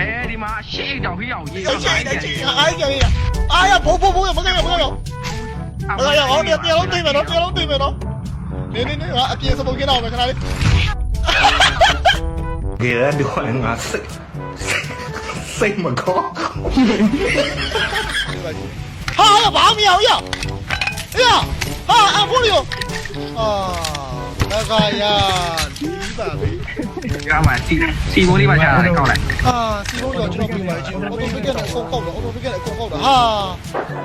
အဲဒီမှာရှေ့တောင်ဟိအောင်ရေးအဲ့ချိတ်အဲ့ချိတ်အားရရအားရဘိုးဘိုးဘိုးမကဲမကဲမကဲမကဲဟောတရားတရားလုံးသိမယ်နော်တရားလုံးသိမယ်နော်နေနေနေအပြင်စပုတ်ကင်းအောင်မယ်ခဏလေးဒီရဒီခေါ်ငါစိတ်စိတ်မကောဟာဘာမရောရရဟာအဖိုးရောအာငါကရဒီပါလေ 干嘛？T T 模拟玩家来搞来。啊，T 模拟真的厉害，我都不会念口口的，我都不会念口口的。哈。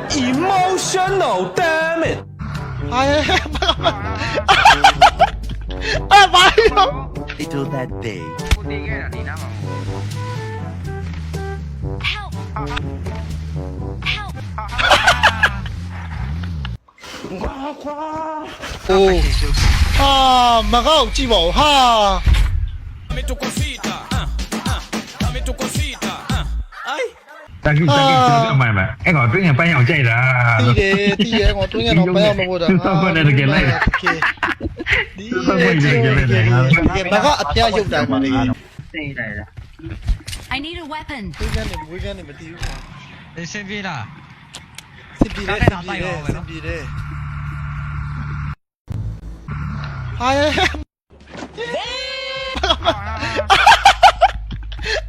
Emotional damn it！哎呀妈！哈哈哈哈！哎妈呀！Little that day。不会念啊，你哪会志无哈哈！马高 T 模哈。Dame tu cosita ah, ah, dame tu cosita ah. ay တကိတကိဆိုအမှန်ပဲအဲ့ကောင်တွင်းရင်ပန်းအောင်ကြိုက်တာတီးတယ်တီးတယ်ငါတွင်းကတော့ဘယ်အောင်မဟုတ်တာသူတော့ဘယ်နဲ့တကယ်လိုက်လဲဒီသူတော့ဘယ်နဲ့တကယ်လိုက်လဲငါမကအပြားရုပ်တာပါလေသိလိုက်တာ I need a weapon. ဝေးကနေဝေးကနေမတီးဘူးအဆင်ပြေလားစင်ပြေတယ်စင်ပြေတယ်စင်ပြေတယ်ဟာရဲ့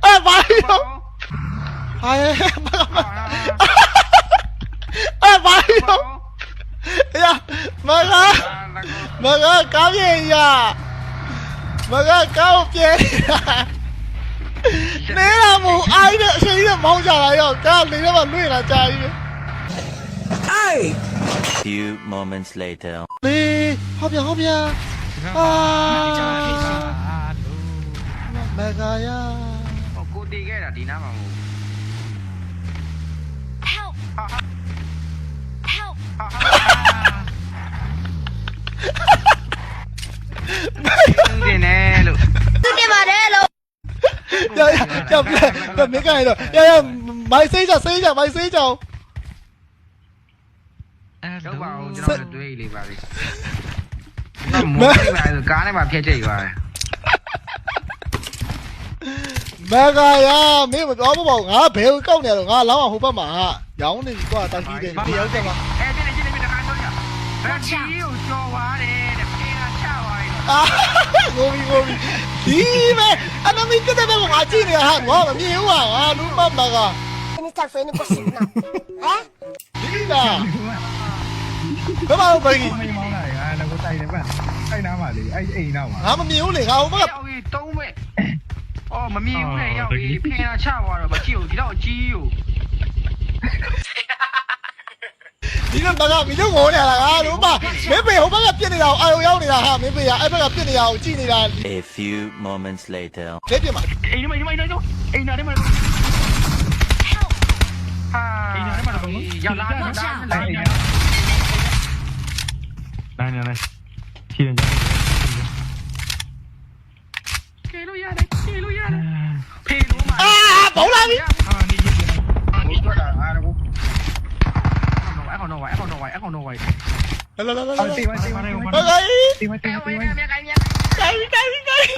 အဘာရောဟာရဲ့အဘာရော呀，မကမကကားပြေးရမကကားပြေးနေရမို့အိုင်းတဲ့အချိန်ကြီးမောင်းကြလာရောကားနေတော့လွင့်လာကြကြီး ay Few moments later. လေဟောပြဟောပြအာအာလူ မကရကိုတေးခဲ့တာဒီနားမှာမဟုတ် Help! Help! ဘူးတင်တယ်လို့ရရရပြမင်းကရတော့ရရမိုက်စိတ်ကြစိတ်ကြမိုက်စိတ်ကြအာလူတော့ပါအောင်ကျွန်တော်တွေးလေးပါလေ မိုးလေးပါဆိုကားနဲ့ပါဖျက်ချိတ်သွားတယ် မကရမင်းမပြောမပေါ့ငါဘယ်ကိုကောက်နေတော့ငါလောင်းအောင်ဟိုဘက်မှာရောင်းနေပြီကွာတာရှိတယ်ဒီရောက်ကြမှာ အဲ့ဒီနေ့ဒီနေ့တခါတော့ရဘယ်ချီကိုကြော်သွားတယ်တဲ့ဖေးတာချသွားတယ် အာငိုပြီငိုပြီဒီမဲအနမီတက်တဲ့ဘက်ငါကြည့်နေဟာငါမမြင်ဘူးဟာငါလူမမက 你再说你不行了，哎？ ဒီလားဘယ်မှာဘယ်ကြီး မမောင်းလာရငါတော့တိုင်နေပါတိုင်နာမှာလေအဲ့အိမ်နောက်မှာ ငါမမြင်ဘူးလေငါဟိုဘက်က ရောက်ပြီးသုံးမဲ့ အော်မမြင်ဘူးလေရောက်ပြီးဖေးတာချသွားတော့မကြည့်ဘူးဒီတော့ကြီးကိုဒီတော့မကမီတို့ငိုနေရတာငါလူမမင်းပေဟိုဘက်ကပြစ်နေတာအာရုံရောက်နေတာဟာမင်းပေကအဲ့ဘက်ကပြစ်နေတာကိုကြည့်နေတာ A few moments later. လက်ပြမှာအိမ်ထဲမှာအိမ်ထဲမှာအိမ်ထဲမှာ Help! ဟာအိမ်ထဲမှာရောက်လာလာလာအဲ့ ပြီအာနေကြီးအာဒီတော့အားတော့အဲ့ကောင်တော့ဝိုင်းအဲ့ကောင်တော့ဝိုင်းအဲ့ကောင်တော့ဝိုင်းလာလာလာလာအော်တေးမတေးမတေးမဘယ်ကတေးမတေးမဝိုတေးင်းမမြကိုင်းမြကိုင်းကိုင်းကိုင်း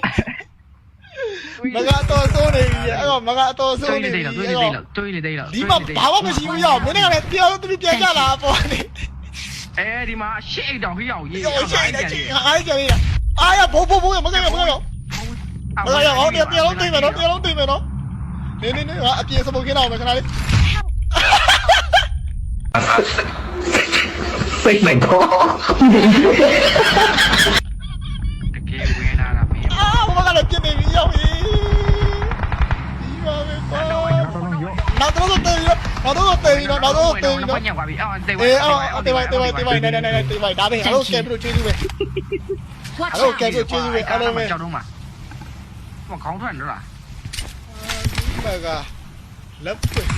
မကတော့စိုးနေပြီအဲ့တော့မကတော့စိုးတွေးနေနေပြီတယ်တွေးနေတယ်တွေးနေတယ်ဒီမှာဘာမှမရှိဘူးရောက်မင်းကလည်းပြောလို့သူပြန်ကြလာပေါ့နေအဲဒီမှာရှေ့တောင်ခေးအောင်ရေးရောရှိနေချင်အားကြရအာရဘိုးဘိုးဘိုးမကရမကရမကရဟောပြန်ပြန်လုံးသိမယ်နော်ပြန်လုံးသိမယ်နော် နေနေနေအပြေစပုတ်ခင်းတော့မယ်ခဏလေးစိတ်မကောတကယ်ဝင်လာတာမင်းအာဘိုးကလည်းပြင်းနေပြီရောက်ပြီဒီပါပဲပေါ့တော့တော့ရောနောက်တော့တေးရောနောက်တော့တေးရောနောက်တော့တေးရောညံသွားပြီအော်တေးဝိုအေးင်းအော်တေးဝိုင်းတေးဝိုင်းတေးဝိုင်းနေနေနေတေးဝိုင်းဒါပဲအဲ့လိုကဲပြီးတော့ချေးသူပဲ Watch Hello, out! Kev. ကျေးဇူးပဲအားလုံးပဲကြောက်တော့မှာမခေါင်းထွက်တော့လား မကလက်ပွင့်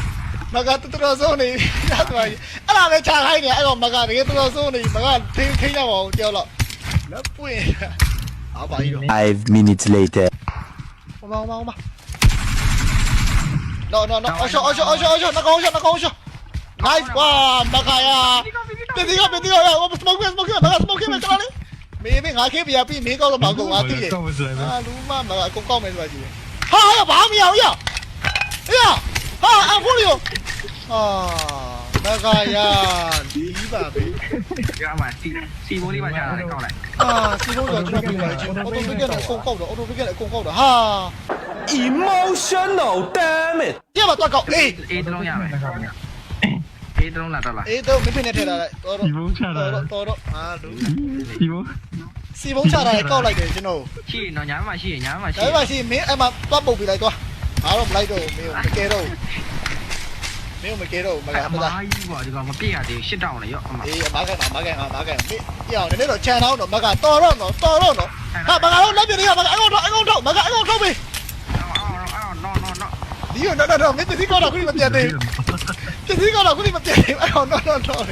မကတူတူဆုံးနေရသွားပြီအဲ့ဒါပဲခြာခိုင်းနေအဲ့တော့မကတကယ်တူတူဆုံးနေမကထိန်းထိန်းရပါအောင်ကြောက်တော့လက်ပွင့်အားပါကြီးတော့ Five minutes later. ဟောမဟောမ No no no အော်ရှောအော်ရှောအော်ရှောအော်ရှောနှကောင်းရှောနှကောင်းရှော Nice ကွာမကရတတိကတတိကရဟို smoke smoke မက smoke မကလည်းမေးမေးငါခေးပြပြီးမေးကောက်တော့မကောက်ငါသိတယ်တော့မစလဲအာလူမမအကုန်ကောက်မယ်ဆိုတာကြည့်ဟာဘာမရဘူးရ အာမကရလီးပါပဲရမှာစီစီမိုးလေးပါချတာလေကောက်လိုက်အာစီလုံးတော့ကျွန်တော်ပြပါချင်းအော်တိုပစ်ကအကုန်ကောက်တော့အော်တိုပစ်ကအကုန်ကောက်တာဟာ emotional damn it ပြပါတော့ကောက်အေးအေးတလုံးရမယ်အေးတလုံးလာတော့လားအေးတော့မဖြစ်နေထဲလာလိုက်တော်တော့ဒီဘုံချတာတော်တော့တော်တော့အာလူဒီဘုံစီဘုံချတာလည်းကောက်လိုက်တယ်ကျွန်တော်ရှိရင်တော့ညာမှာရှိရင်ညာမှာရှိဒါပေမဲ့ရှိမင်းအဲ့မှာသွားပုတ်ပြီးလိုက်သွား ငါတော့မလိုက်တော့ဘူးမင်းမကဲတော့မင်းမကဲတော့မအလားမမားလားကြီးပေါ့ဒီကောင်မပြည့်ရသေးရှစ်တောင်းလေရောအမအေးအမကန်အမကန်အမကန်မင်းပြောင်းနည်းနည်းတော့ခြံတော့တော့မကတော်တော့တော့တော်တော့တော့ဟာမကတော့လက်ပြနေရမကအကောင်တော့အကောင်တော့မကအကောင်တော့ပြီအော်အော်အော်နော်နော်နော်ဒီရောတော့တော့မင်းတတိကောတော့ခုမပြတ်သေးဘူးတတိကောတော့ခုမပြတ်သေးဘူးအကောင်တော့တော့တော့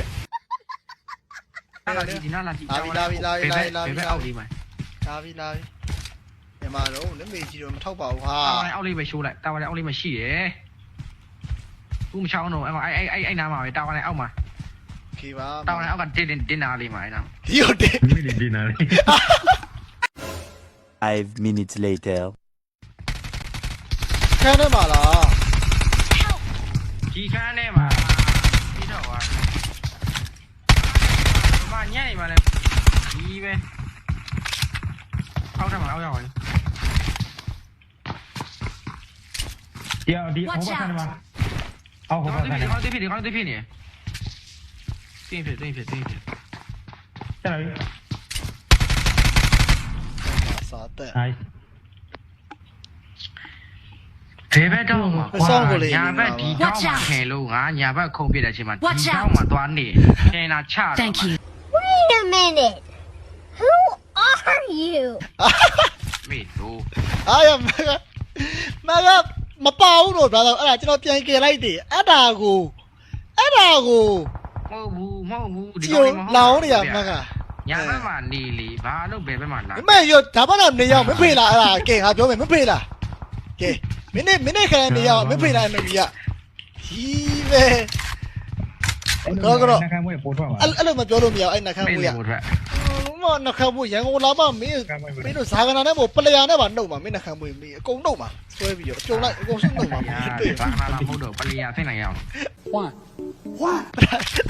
လာလာဒီနာလာဒီအောက်လေးမှာလာပြီလာပြီညီ မတော့နမေကြီးတော့မထောက်ပါဘူးဟာတာဝါအောက်လေးပဲရှိုးလိုက်တာဝါအောက်လေးမှာရှိတယ်ဘူးမချောင်းတော့အဲ့အဲ့အဲ့အဲ့နားမှာပဲတာဝါအောက်မှာခေပါတာဝါအောက်ကတင်းတင်းတင်းနာလေးမှာအဲ့နာဒီရောတဲ့မိနေဒီနာလေး Five minutes later. ခန်းထဲမှာလား ဒီခန်းထဲမှာပြီးတော့ဟာမညံ့နေမှာလဲဒီပဲအောက်ထပ်မှာအောက်ရောက်ရင် ဒီဒီဟိုဘက်ကနေမှာအော်ဟိုဒီဘက်ကနေကောင်တိဖြစ်ဒီကောင်တိဖြစ်နေတင်းဖြစ်တင်းဖြစ်တင်းဖြစ်ကျလာပြီစာတက်ဟိုင်းဘယ်ဘက်တော့မှာညာဘက်ဒီတော့မှာခင်လို့ငါညာဘက်ခုံပြတဲ့အချိန်မှာဒီတော့မှာသွားနေခင်လာချ Thank you. Wait a minute. Who are you? မေတို့အာရမက မကမပေါဘူးတော့ဗျာအဲ့ဒါကျွန်တော်ပြန်ကြယ်လိုက်တယ်အဲ့ဒါကိုအဲ့ဒါကိုမဟုတ်ဘူးမဟုတ်ဘူးဒီချီလောင်းနေရမကညာဘက်မှာနေလေဘာလို့ဘယ်ဘက်မှာလာမမေရဒါမှတော့နေရောက်မဖေးလားအဲ့ဒါကဲငါပြောမယ်မဖေးလားကဲမင်းနေမင်းနေခရနေရောက်မဖေးလားမကြီးကဒီပဲ တော့ကတော့နှခမ်းမွေးပို့ထွက်ပါအဲ့အဲ့လိုမပြောလို့မရအဲ့နှခမ်းမေမွေးရလို့ထွက်မနှခမ်းမွေးရန်ကုန်လာမမင်းမင်းတို့ဇာကနာနဲ့ပေါ့ပလျာနဲ့ပါနှုတ်မှာမင်းနှခမ်းမွေးမင်းအကုန်နှုတ်မှာဆွဲပြီးတော့အကျုံလိုက်အကုန်စုနှုတ်မှာမင်းတွေ့ဘာမှမဟုတ်တော့ပလီယာသိနိုင်ရအောင်ဝါ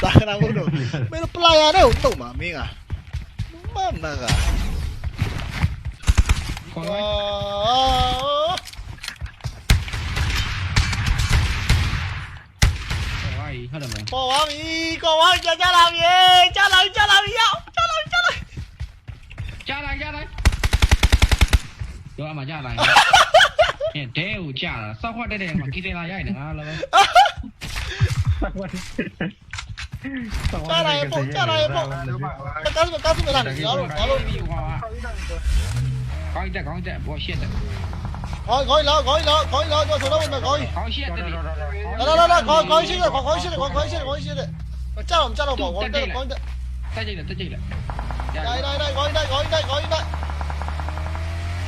ဇာကနာမဟုတ်တော့မင်းတို့ပလျာနဲ့ကိုနှုတ်မှာမင်းကမမကခေါ်အာ လိုက်ခေါ်လိုက်ဟုတ်တယ်မပေါ်ပါပြီကောပါကြကြလာပြီကြလာပြီကြလာပြီရောက်ကြလာပြီကြလာပြီကြားလိုက်ကြားလိုက်တော့အမှကြားလိုက်အဲဒဲကိုကြားလာစောက်ခွက်တဲ့တဲ့မှာကိတဲ့လာရိုက်နေငါလည်းကြလာရင်ပေါ့ကြလာရင်ပေါ့ကားစကားစမလာနေရတော့ဘာလို့ပြီးကွာကောင်းတဲ့ကောင်းတဲ့ဘောရှစ်တဲ့ ခေါင်းခေါင်းလာခေါင်းလာခေါင်းလာတော့ဆိုတော့မခေါင်းကောင်းရှစ်တဲ့လာလာလာခေါင်းခေါင်းရှိတယ်ခေါင်းရှိတယ်ခေါင်းရှိတယ်ခေါင်းရှိတယ်ကြောက်ကြောက်တော့ခေါင်းတက်ခေါင်းတက်တက်ကြည့်လက်တက်ကြည့်လက်တိုင်းတိုင်းတိုင်းခေါင်းတိုင်းခေါင်းတိုင်းခေါင်းတိုင်း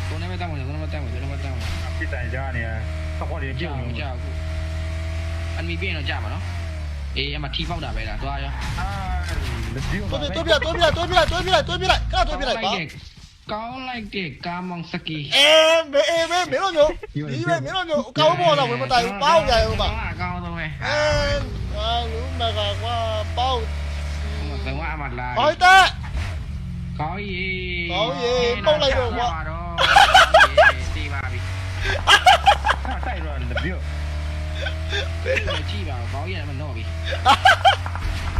ကိုနေမတောင်းဘူးကိုနေမတောင်းဘူးကိုနေမတောင်းဘူးပြတိုင်ကြနေရတော့ခေါ်ရကြည့်ကြောက်အောင်ကြောက်အခုအမီပြင်းတော့ကြာမှာနော်အေးအမထီပေါက်တာပဲလားသွားရောတိုးပြတိုးပြတိုးပြတိုးပြတိုးပြတိုးပြကတိုးပြလိုက်ပါ ကောင်းလိုက်တဲ့ကာမောင်စကီအဲမေအေမေမင်းတို့မျိုးဒီပဲမင်းတို့မျိုးအကောင်းပေါ်လာဝင်မတိုင်ပေါက်ကြရုံပါအကောင်းဆုံးပဲအဲအာလူမကကွာပေါက်ဘယ်ဝအမလာခေါင်းတက်ကောင်းရီတီး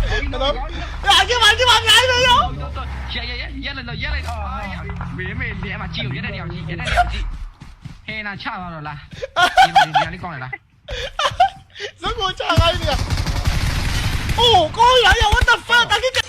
ပါပြီတိုက်တော့လက်ပြုတ်ကြည့်ပါကောင်းရီမတော့ပြီနော်အကြမ်းပါကြမ်းပါမြိုင်းနေရောရရရရလိုက်ရလိုက်မေမေလေအမကြည့်ရတဲ့နေရာကြည့်ရတဲ့နေရာကြည့်ဟဲနာချသွားတော့လားဒီမှာဒီနေရာလေးကောင်းလေလားဇက်ကိုချခိုင်းနေရအိုးကောင်းရရ what the fuck တကယ်